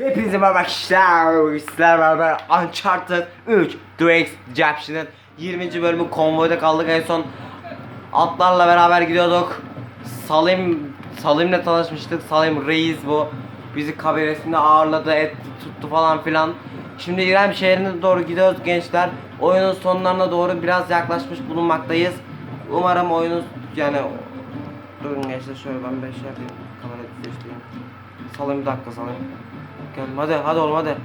Hepinize merhaba arkadaşlar. Sizlerle beraber Uncharted 3 Drake's Caption'ın 20. bölümü konvoyda kaldık en son atlarla beraber gidiyorduk. Salim Salim'le tanışmıştık. Salim reis bu. Bizi kabinesinde ağırladı, etti, tuttu falan filan. Şimdi İrem şehrine doğru gidiyoruz gençler. Oyunun sonlarına doğru biraz yaklaşmış bulunmaktayız. Umarım oyunun yani Durun gençler şöyle ben bir şey yapayım. Kamera düzleştireyim. Salayım bir dakika salayım. Gel hadi hadi oğlum hadi.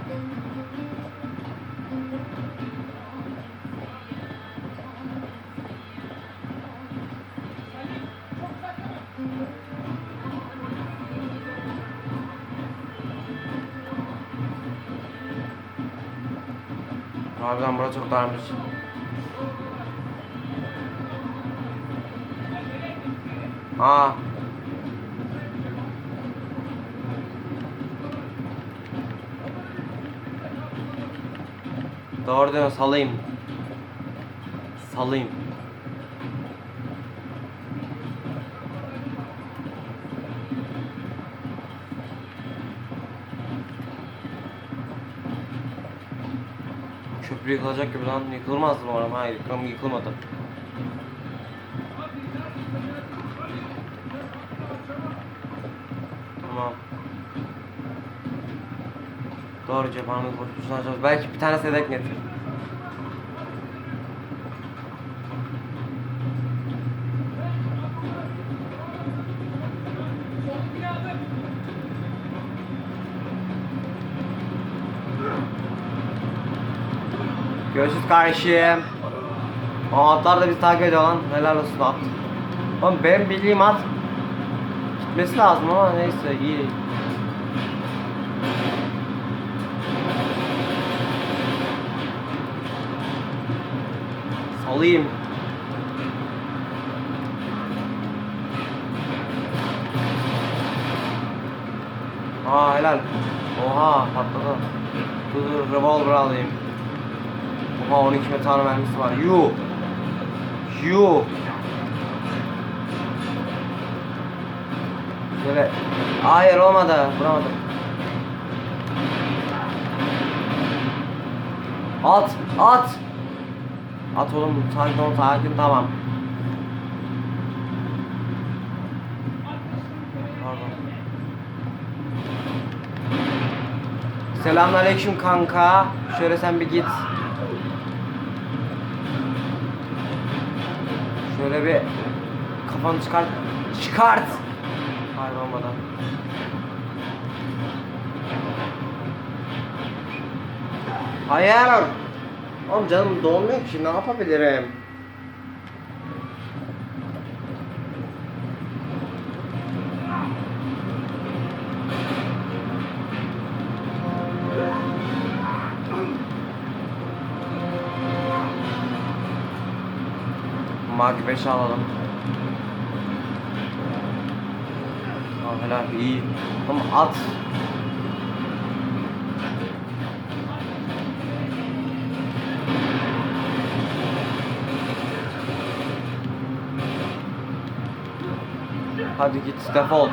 Harbiden burası çok darmış. Aa. Doğru diyorsun salayım. Salayım. Köprü yıkılacak gibi lan. Yıkılmaz mı oram? Hayır yıkılm yıkılmadı. Tamam. Doğru cephanemiz boşuna açacağız. Belki bir tane sedek getir. Görüşürüz kardeşim. O atlar da bizi takip ediyor lan. Helal olsun at. Oğlum benim bildiğim at gitmesi lazım ama neyse iyi. Salayım. Aa helal. Oha patladı. Dur dur revolver alayım. Oha 12 metal mermisi var. Yuh. Yuh. Şöyle. Hayır olmadı. Vuramadım. At. At. At oğlum. Sakin ol. Sakin tamam. Pardon. Selamünaleyküm kanka. Şöyle sen bir git. Şöyle bir kafanı çıkart. Çıkart. Hayır olmadan. Hayır. Oğlum canım dolmuyor ki ne yapabilirim? Mark 5 alalım. Tamam helal iyi. Tamam at. Hadi git defol.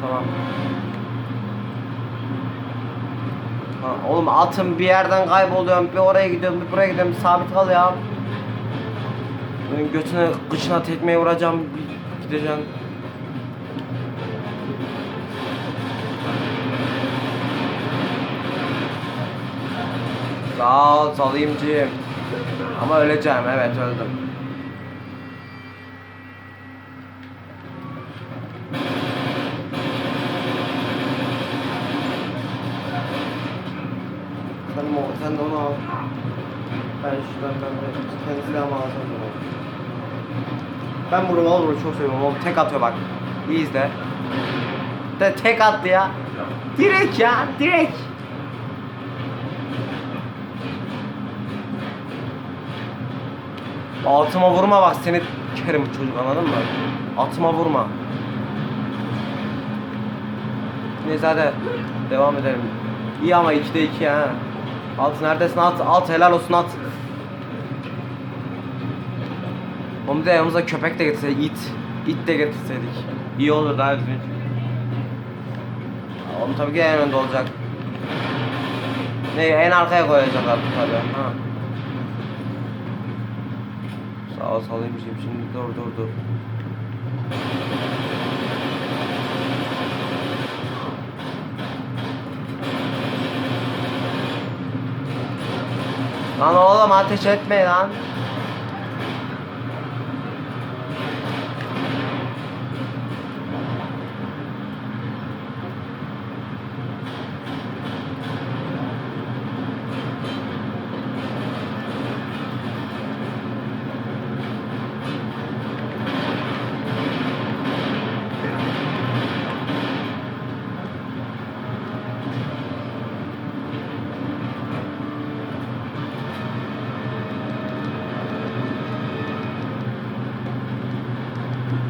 Tamam. Ha, oğlum atım bir yerden kayboluyorum, bir oraya gidiyorum, bir buraya gidiyorum, sabit kal ya. Götüne, kıçına tekmeyi vuracağım, gideceğim. Sağ ol salayımcıyım. Ama öleceğim, evet öldüm. Sen, sen de onu al. Ben şuradan ben de kendi silahımı alacağım. Ben bunu olur çok seviyorum. Oğlum tek atıyor bak. İyi izle. De tek attı ya. Direkt ya, direkt. Altıma vurma bak seni kerim çocuk anladın mı? Altıma vurma. Neyse hadi. Devam edelim. İyi ama 2'de 2 ha. Alt neredesin at at helal olsun at. Onu da yanımıza köpek de getirseydik it. İt de getirseydik. İyi olur daha düzgün. Oğlum tabii ki en önde olacak. Ne en arkaya koyacak artık tabii. Ha. Salayım şimdi şimdi dur dur dur. Lan oğlum ateş etme lan.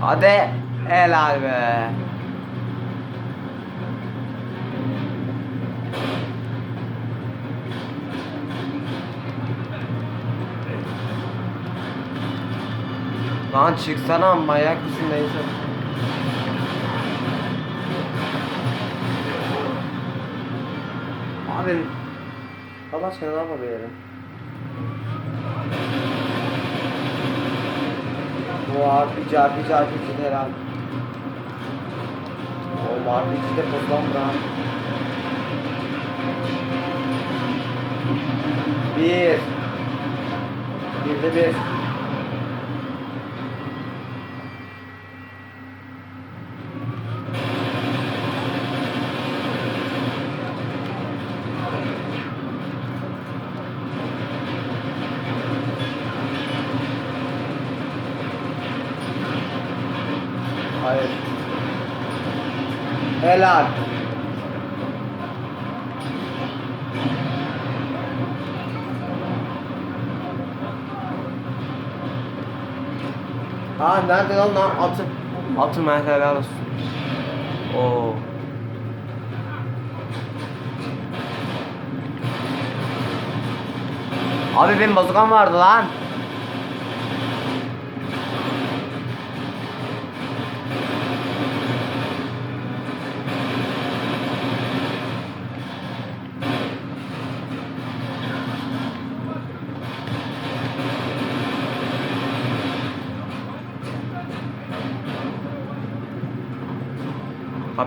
Hadi helal be. Lan çıksana manyak mısın neyse. Abi Allah aşkına ne yapabilirim? Bu RPG RPG RPG herhalde. O RPG'de pozlan bırak. Bir. Bir de bir. Hayır. Helal. Nerede lan atım? Atım helal olsun. Oo. Abi benim bazukam vardı lan.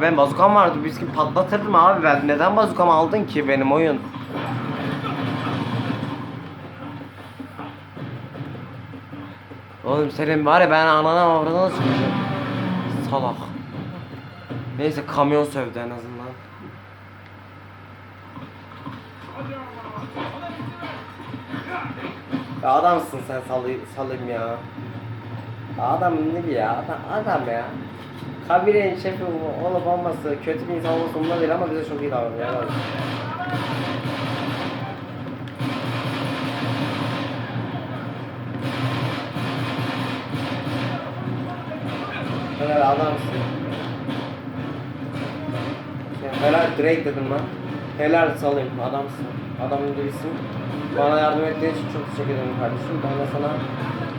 Ha ben bazukam vardı biz gibi patlatırdım abi ben neden bazukamı aldın ki benim oyun? Oğlum senin var ya ben anana avradına sıkacağım. Salak. Neyse kamyon sövdü en azından. Ya adamsın sen salı salayım ya. Adam ne ya adam, adam ya. Kabire'nin şefi olup olması, kötü bir insan olması umurumda değil ama bize çok iyi davranıyor. olsun. Helal adamsın. Sen helal Drake dedim lan. Helal salayım adamsın. Adamın gibisin. Bana yardım ettiğin için çok teşekkür ederim kardeşim. Ben de sana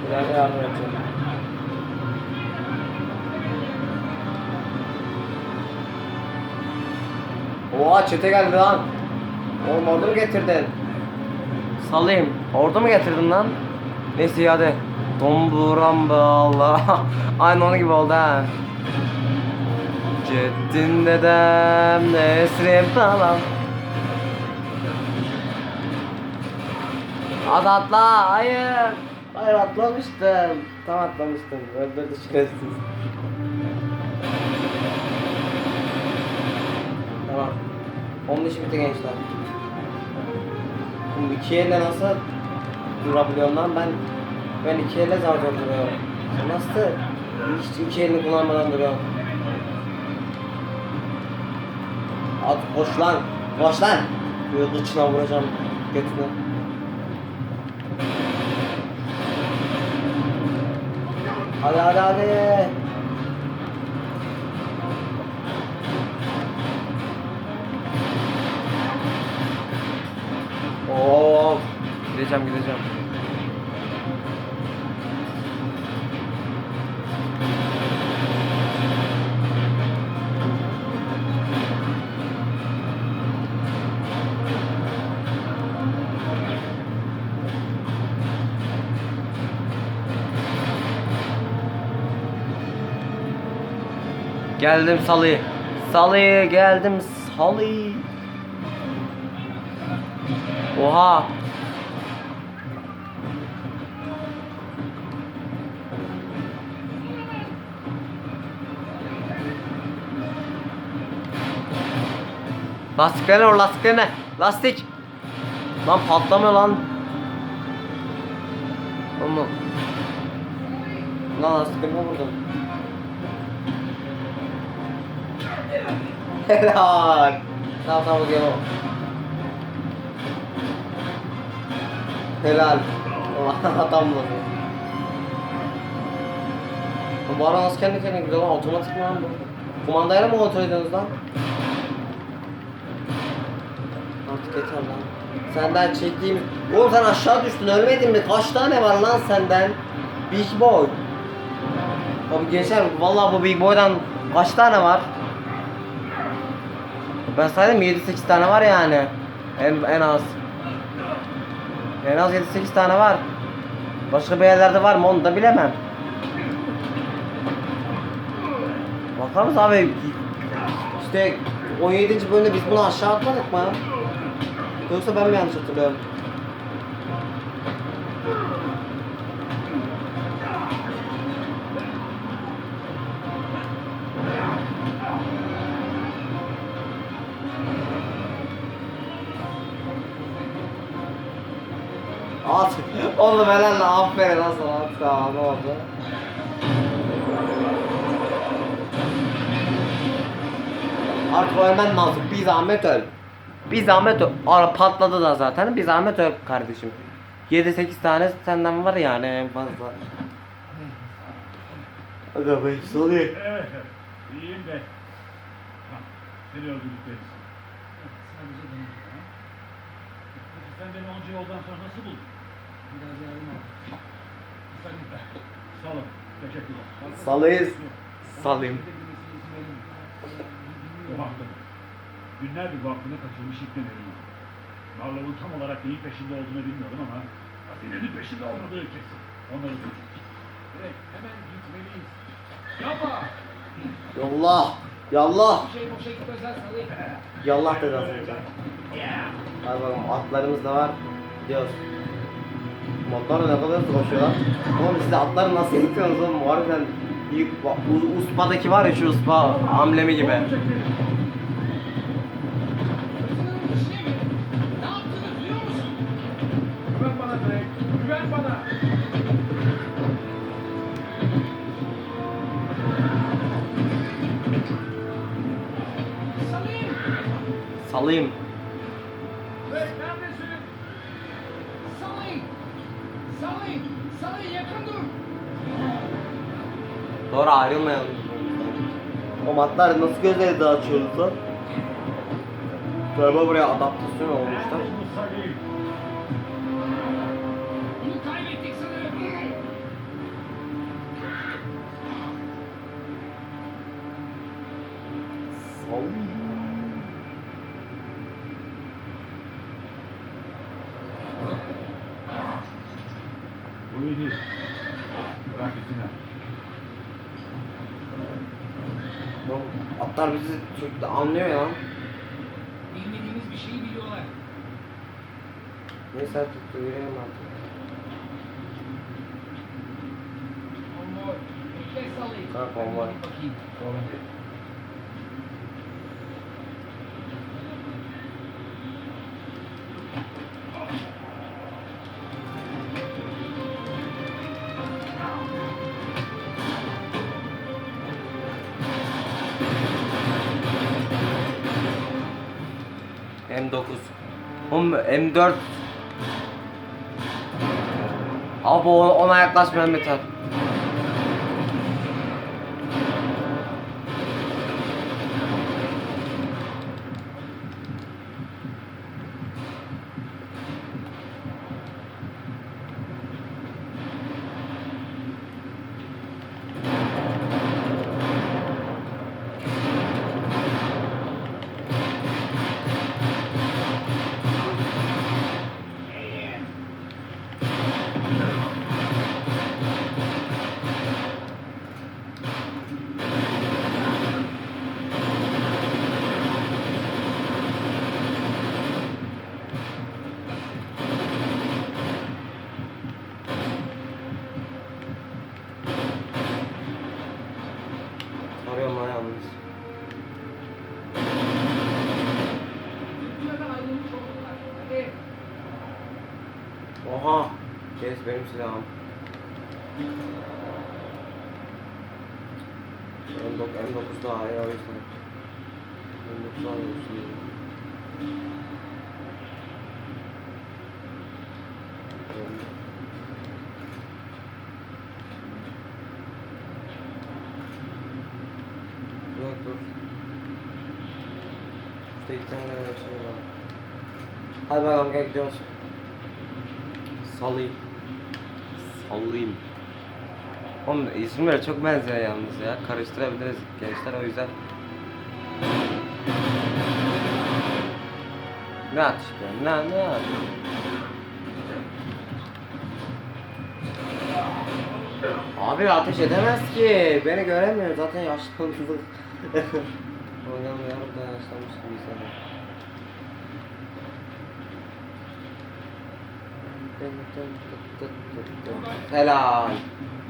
ileride yardım edeceğim. Oha çete geldi lan. Oğlum ordu mu getirdin? Salayım. Ordu mu getirdin lan? Neyse hadi. Domburam be Allah. Aynı onun gibi oldu ha. Ceddin dedem Nesrim falan. Hadi atla. Hayır. Hayır atlamıştım. Tam atlamıştım. Öldürdü şerefsiz. Tamam. Onun işi bitti gençler. Şimdi iki elle nasıl durabiliyorum lan ben ben iki elle zor duruyorum. Nasıl hiç iki elini kullanmadan duruyorsun? At koş lan. Koş lan. Böyle kıçına vuracağım götüne. Hadi hadi hadi. Gideceğim gideceğim. Geldim salı. Salı geldim salı. Oha. Lastiklerine vur lastiklerine. Lastik. Lan patlamıyor lan. Oğlum. Lan lastiklerine vurdum. Helal. Tamam tamam gel Helal. Adam mı? Bu ara nasıl kendi kendine gidiyor lan? Otomatik mi lan bu? Kumandayla mı kontrol ediyorsunuz lan? Artık yeter lan. Senden çektiğim... Oğlum sen aşağı düştün ölmedin mi? Kaç tane var lan senden? Big boy. Abi gençler vallahi bu big boy'dan kaç tane var? Ben saydım 7-8 tane var yani. En, en az. En az 7-8 tane var. Başka bir yerlerde var mı onu da bilemem. Bakar mısın abi? İşte 17. bölümde biz bunu aşağı atmadık mı? Yoksa ben mi yanlış hatırlıyorum? At. Oğlum helal lan aferin lan sana at tamam ne oldu? Artık ölmen lazım bir zahmet öl. Bir zahmet öl. Ara patladı da zaten bir zahmet öl kardeşim. 7-8 tane senden var yani en fazla. Aga be soruyor. Evet, iyiyim de. Seni benim. Peki sen beni onca yoldan sonra nasıl buldun? Olun. Teşekkürler. Salıyız. Salayım. Bu hakkında. Günlerdir bu hakkında kaçırmış ipneleriyim. Marlov'un tam olarak neyin peşinde olduğunu bilmiyorum ama hazinenin peşinde olmadığı kesin. Onları tutun. Evet, hemen gitmeliyiz. Yapma! Yallah. Yallah. Bir şey boşa gitmez lan salayım. Yallah dedi az önce. Hadi bakalım atlarımız da var. Gidiyoruz. Motorla ne kadar hızlı koşuyorlar. Oğlum siz de atları nasıl yıkıyorsunuz oğlum? Harbiden U- Uspa'daki var ya şu Uspa amblemi gibi. Hırsızların işine mi? Ne yaptınız biliyor musun? Güven bana Drake. Güven bana. Salayım! Salayım. Drake neredesin? Salayım! Salayım! Salayım yakın dur! Doğru ayrılmayalım. O atlar nasıl gözleri dağıtıyoruz lan? Galiba buraya adaptasyon olmuşlar. Nerede bu Salim? Bunu kaybettik sanırım. Bu iyi değil. Bırak gitsinler. Oğlum, Çok da anlıyor ya. Bilmediğimiz bir şeyi biliyorlar. Neyse artık yürüyelim artık. Konvoy. Ben bir Bakayım. Sorun M9. Oğlum M4. Abi ona yaklaşma Mehmet. Kes benim silahım. M9, M9 daha iyi o yüzden. M9 daha iyi olsun. Dur dur. İşte iki tane daha şey var. Hadi bakalım gel gidiyoruz. Salayım. Sallayayım. Oğlum isimleri çok benziyor yalnız ya. Karıştırabiliriz gençler o yüzden. Ne at işte? Ne ne at? Abi ateş edemez ki. Beni göremiyor zaten yaşlandık. Oynamıyorum da yaşlanmış gibi hissediyorum. Helal. Burada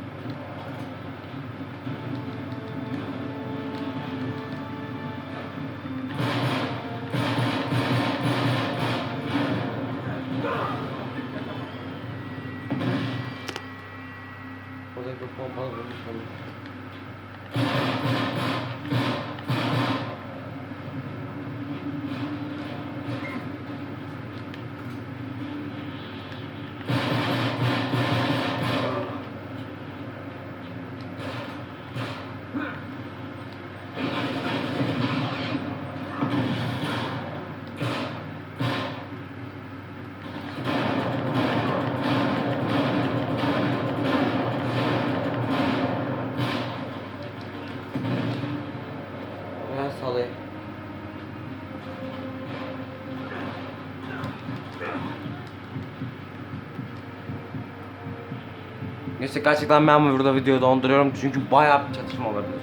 Neyse gerçekten ben burada videoyu donduruyorum çünkü bayağı bir çatışma olabilir.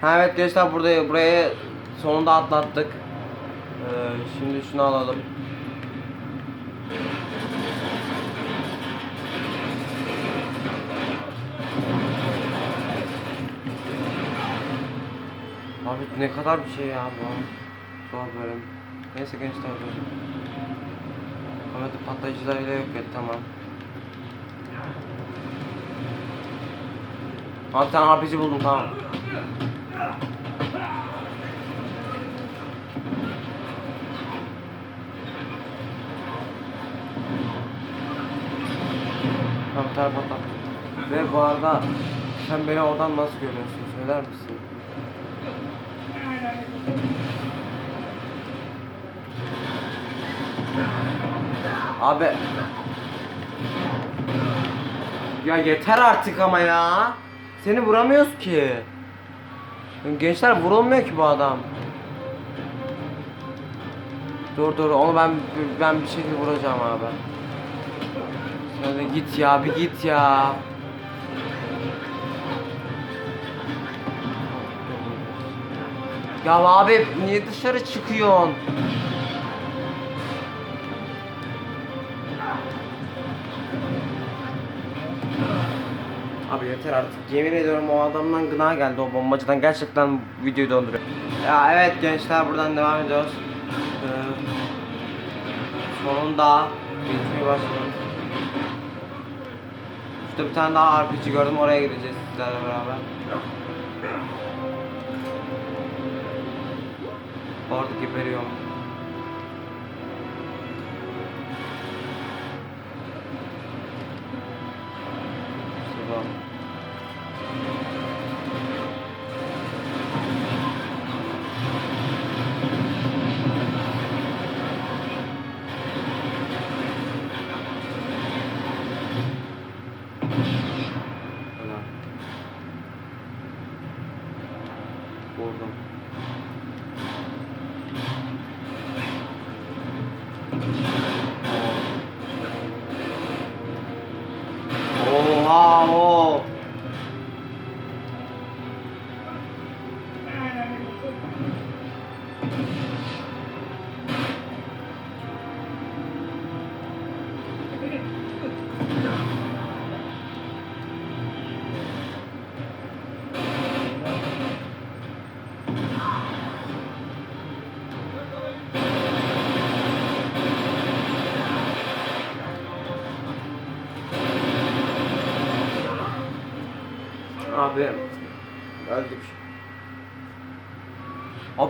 Ha evet gençler burada burayı sonunda atlattık. Ee, şimdi şunu alalım. Abi ne kadar bir şey ya bu. Zor bölüm. Neyse gençler dur. Ahmet'in patlayıcılarıyla yok et tamam. Abi sen RPG buldum tamam. Tamam tane patlat. Ve bu arada sen beni oradan nasıl görüyorsun söyler misin? Abi. Ya yeter artık ama ya. Seni vuramıyoruz ki. Gençler vurulmuyor ki bu adam. Dur dur onu ben ben bir şekilde vuracağım abi. Sen de git ya bir git ya. Ya abi niye dışarı çıkıyorsun? Abi yeter artık. Yemin ediyorum o adamdan gına geldi o bombacıdan. Gerçekten videoyu donduruyor. Ya evet gençler buradan devam ediyoruz. Ee, sonunda geçmeye başladım. Şurada bir tane daha RPG gördüm oraya gideceğiz sizlerle beraber. Orada geberiyorum.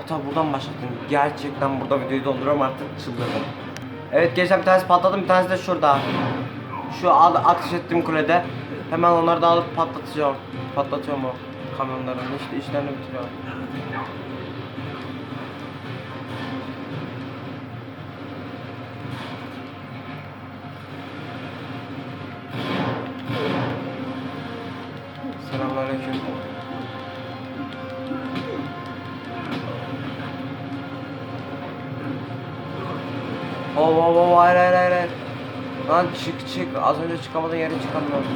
Tabi buradan başlattın. Gerçekten burada videoyu donduruyorum artık çıldırdım. Evet gençler bir tanesi patladı bir tanesi de şurada. Şu ateş ettiğim kulede. Hemen onları da alıp patlatacağım. Patlatıyorum o kamyonların işte işlerini bitiriyorum. Hayır hayır hayır hayır. Lan çık çık az önce çıkamadığın yere çıkamıyorum.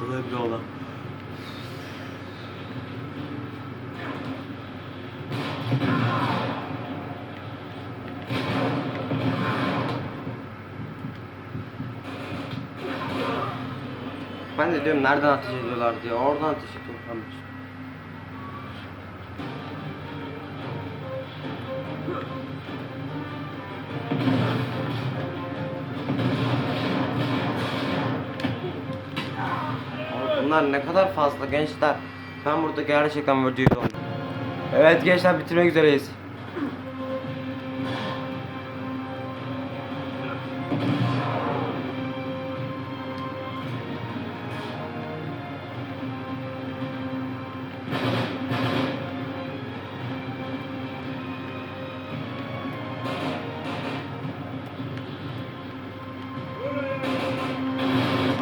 Patladı bir ola. Ben de diyorum nereden ateş ediyorlar diye. Oradan ateş ediyorlarmış. Bunlar ne kadar fazla gençler. Ben burada gerçekten videoyu dondum. Evet gençler bitirmek üzereyiz.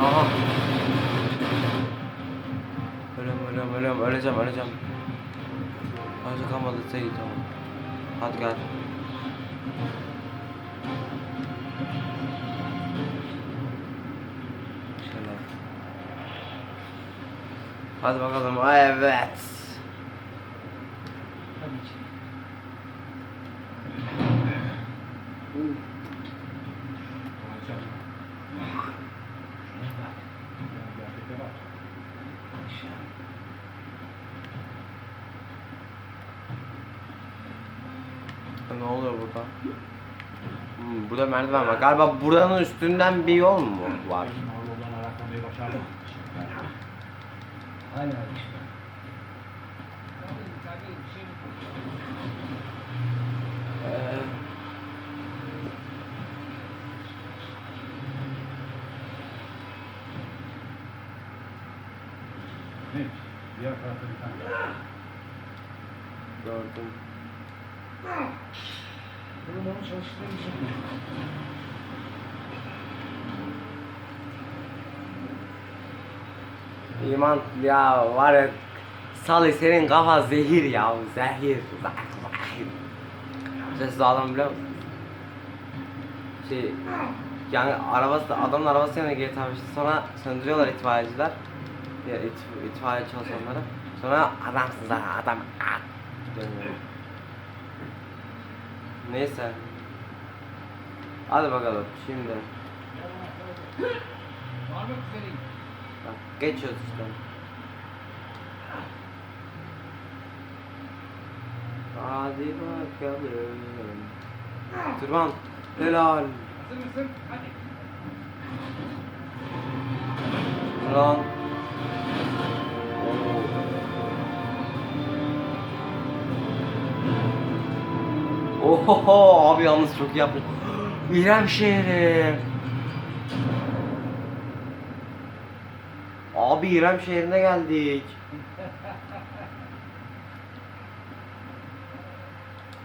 Aha. Ölüyorum, öleceğim, öleceğim. Azıcık kalmadı, sen git tamam. Hadi gel. Hadi bakalım, evet. Ne oluyor burada? Hmm, burada merdiven var. Galiba buranın üstünden bir yol mu var? Şey. Ee, daha. gördüm. Bunun onu çalıştığım için. İman ya var ya Salih senin kafa zehir ya zehir zehir Sessiz adam biliyor musun? Şey yani arabası adamın arabası yanına GTA 5'te sonra söndürüyorlar itfaiyeciler ya it, itfaiye çalışanları sonra adamsın zaten adam dönüyor. Neyse Hadi bakalım şimdi. Bak geçiyoruz işte. Hadi bakalım. Tırman. Helal. Hazır mısın? Hadi. Lan. Oho abi yalnız çok iyi yapmış. İrem şehri. Abi İrem şehrine geldik.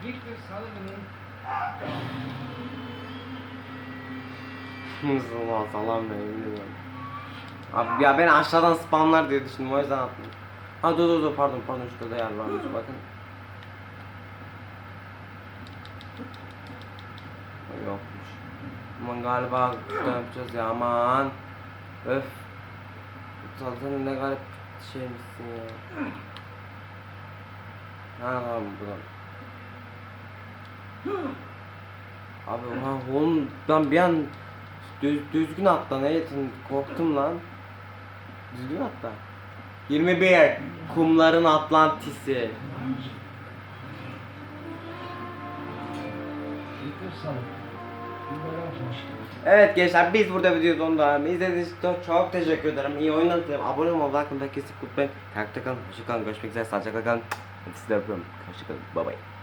Victor Sullivan'ın Mızılmaz salam benim. Abi ya ben aşağıdan spamlar diye düşündüm o yüzden attım. Ha dur dur dur pardon pardon şurada da yer varmış bakın. Aman galiba yapacağız ya aman. Öf. Saltanın ne garip şeymişsin ya. Ha tamam buradan. Abi ulan oğlum ben bir an düz, düzgün atla ne yetin korktum lan. Düzgün atla. 21 Kumların Atlantisi. Victor Sullivan. Evet gençler biz burada videoyu sonunda izlediğiniz için çok, teşekkür ederim. İyi oyunlar. Abone olmayı, like atmayı, kesip kutlayın. Takipte kalın. Hoşçakalın. Görüşmek üzere. Sağlıcakla kalın. Hadi sizi öpüyorum. Hoşçakalın. Bye bye.